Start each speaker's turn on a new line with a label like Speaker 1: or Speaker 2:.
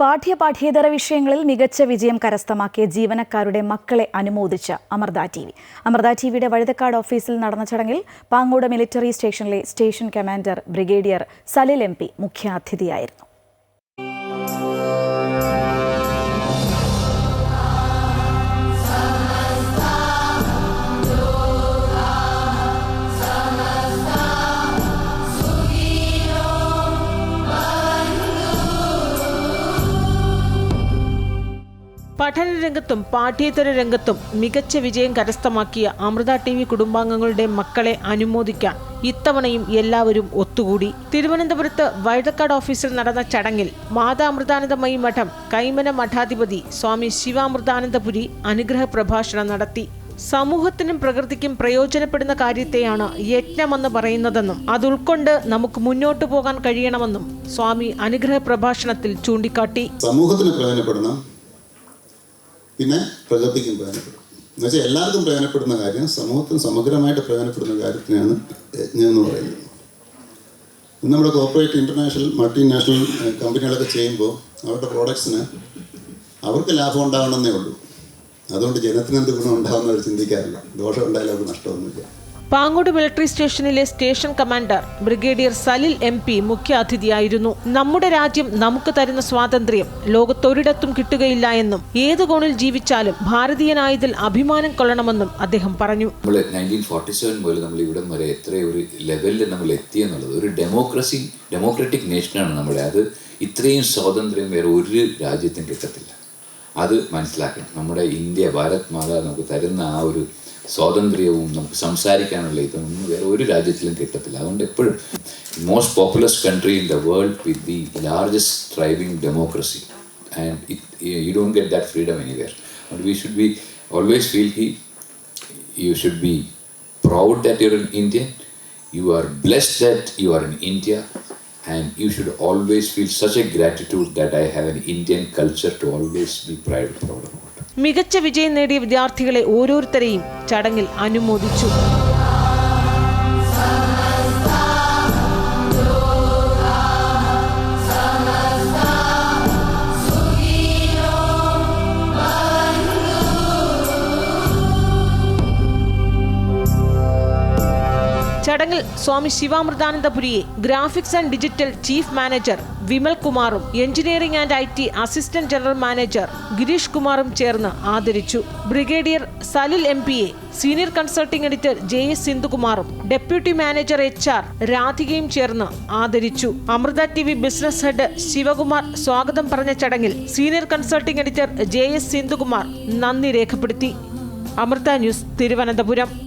Speaker 1: പാഠ്യ പാഠ്യേതര വിഷയങ്ങളിൽ മികച്ച വിജയം കരസ്ഥമാക്കിയ ജീവനക്കാരുടെ മക്കളെ അനുമോദിച്ച Amrita T V. Amrita T വിയുടെ വഴുതക്കാട് ഓഫീസിൽ നടന്ന ചടങ്ങിൽ പാങ്ങോട് മിലിറ്ററി സ്റ്റേഷനിലെ station commander brigadier Salil M P മുഖ്യാതിഥിയായിരുന്നു.
Speaker 2: പഠനരംഗത്തും പാഠ്യേതര രംഗത്തും മികച്ച വിജയം കരസ്ഥമാക്കിയ അമൃത ടി വി കുടുംബാംഗങ്ങളുടെ മക്കളെ അനുമോദിക്കാൻ ഇത്തവണയും എല്ലാവരും ഒത്തുകൂടി. തിരുവനന്തപുരത്ത് വഴുതക്കാട് ഓഫീസിൽ നടന്ന ചടങ്ങിൽ മാതാ അമൃതാനന്ദമയി മഠം കൈമന മഠാധിപതി സ്വാമി ശിവാമൃതാനന്ദപുരി അനുഗ്രഹ പ്രഭാഷണം നടത്തി. സമൂഹത്തിനും പ്രകൃതിക്കും പ്രയോജനപ്പെടുന്ന കാര്യത്തെയാണ് യജ്ഞമെന്ന് പറയുന്നതെന്നും അത് ഉൾക്കൊണ്ട് നമുക്ക് മുന്നോട്ടു പോകാൻ കഴിയണമെന്നും സ്വാമി അനുഗ്രഹ പ്രഭാഷണത്തിൽ ചൂണ്ടിക്കാട്ടി.
Speaker 3: സമൂഹത്തിന് പ്രയോജനപ്പെടണം. പിന്നെ പ്രകൃതിക്കും പ്രയോജനപ്പെടും. എന്നുവെച്ചാൽ എല്ലാവർക്കും പ്രയോജനപ്പെടുന്ന കാര്യം സമൂഹത്തിന് സമഗ്രമായിട്ട് പ്രയോജനപ്പെടുന്ന കാര്യത്തിനാണ് യജ്ഞം എന്ന് പറയുന്നത് നമ്മുടെ കോർപ്പറേറ്റ് ഇന്റർനാഷണൽ മൾട്ടിനാഷണൽ കമ്പനികളൊക്കെ ചെയ്യുമ്പോൾ അവരുടെ പ്രോഡക്ട്സിന് അവർക്ക് ലാഭം ഉണ്ടാവണമെന്നേ ഉള്ളൂ. അതുകൊണ്ട് ജനത്തിന് എന്ത് ഗുണം ഉണ്ടാവുന്നവർ ചിന്തിക്കാറില്ല. ദോഷം ഉണ്ടായാലും അവർക്ക് നഷ്ടമൊന്നുമില്ല.
Speaker 2: പാങ്ങോട് മിലിറ്ററി സ്റ്റേഷനിലെ station commander brigadier Salil M P മുഖ്യാതിഥിയായിരുന്നു നമ്മുടെ രാജ്യം നമുക്ക് തരുന്ന സ്വാതന്ത്ര്യം ലോകത്തൊരിടത്തും കിട്ടുകയില്ല എന്നും ഏത് കോണിൽ ജീവിച്ചാലും ഭാരതീയനായതിൽ അഭിമാനം കൊള്ളണമെന്നും അദ്ദേഹം പറഞ്ഞു.
Speaker 4: നമ്മൾ നയന്റീൻ ഫോർട്ടി സെവൻ മുതൽ നമ്മൾ ഇവിടം വരെ എത്ര ഒരു ലെവലിൽ നമ്മൾ എത്തിയെന്നുള്ളത് ഒരു ഡെമോക്രസി ഡെമോക്രാറ്റിക് നേഷനാണ് നമ്മുടെ. അത് ഇത്രയും സ്വാതന്ത്ര്യം വേറെ ഒരു രാജ്യത്തും കിട്ടത്തില്ല. അത് മനസ്സിലാക്കണം. നമ്മുടെ ഇന്ത്യ ഭാരത് മാത നമുക്ക് തരുന്ന ആ ഒരു സ്വാതന്ത്ര്യവും നമുക്ക് സംസാരിക്കാനുള്ള ഇതൊന്നും വേറെ ഒരു രാജ്യത്തിലും കിട്ടത്തില്ല അതുകൊണ്ട് എപ്പോഴും most populous country in the world with the largest thriving democracy and it you don't get that freedom anywhere we should be always feel he you should be proud that you're an Indian. You are blessed that you are in India. And you should always feel such a gratitude that I have an Indian culture to always be proud, proud about.
Speaker 2: മികച്ച വിജയം നേടിയ വിദ്യാർത്ഥികളെ ഓരോരുത്തരെയും ചടങ്ങിൽ അനുമോദിച്ചു. ചടങ്ങിൽ Swami ശിവാമൃതാനന്ദപുരിയെ graphics and digital chief manager Vimal കുമാറും engineering and I T assistant general manager Girish കുമാറും ചേർന്ന് ആദരിച്ചു. Brigadier Salil M senior consulting editor J S സിന്ധുകുമാറും deputy manager H R രാധികയും ചേർന്ന് ആദരിച്ചു. Amrita T V business head Sivakumar സ്വാഗതം പറഞ്ഞ ചടങ്ങിൽ senior consulting editor J S Sindhukumar നന്ദി രേഖപ്പെടുത്തി. അമൃത ന്യൂസ് തിരുവനന്തപുരം.